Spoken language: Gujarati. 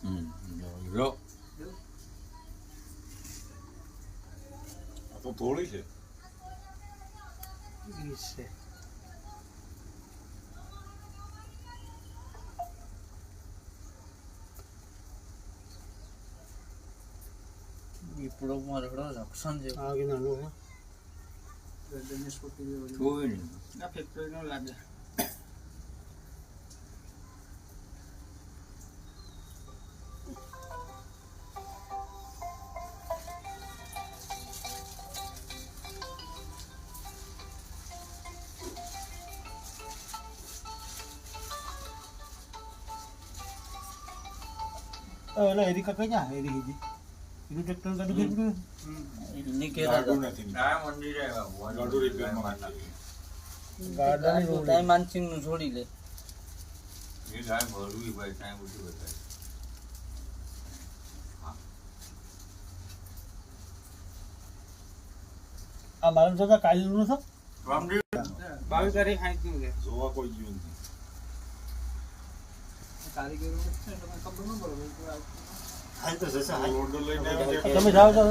હમ લો આ તો થોડી છે વીસ છે દીપડો મારડો રક્ષણ છે આ કે નાનું છે કોઈ નહીં આ લાગે એટલે એરી કઈ જા એરી હીજી. એનું ટ્રેક્ટર ગાડું કરી પડ્યું એની કે ગાડું નથી. આ મંદિરે આવ્યા ગાડું રિપેરમાં નાખી. ગાડાની રોડ. તાઈ માનસિંહનું છોડી લે. એ ગાય ભરવી ભાઈ ટાઈમ ઉઠી બતાય આ મારું જોતા કાલીનું નથી રામદેવ બાવી તારીખ છે. જોવા કોઈ ગયું નથી કારીગરો છે તમને ખબર ન પડે હાલ તો જશે હાલ રોડ લઈને આવ્યા તમે જાઓ તો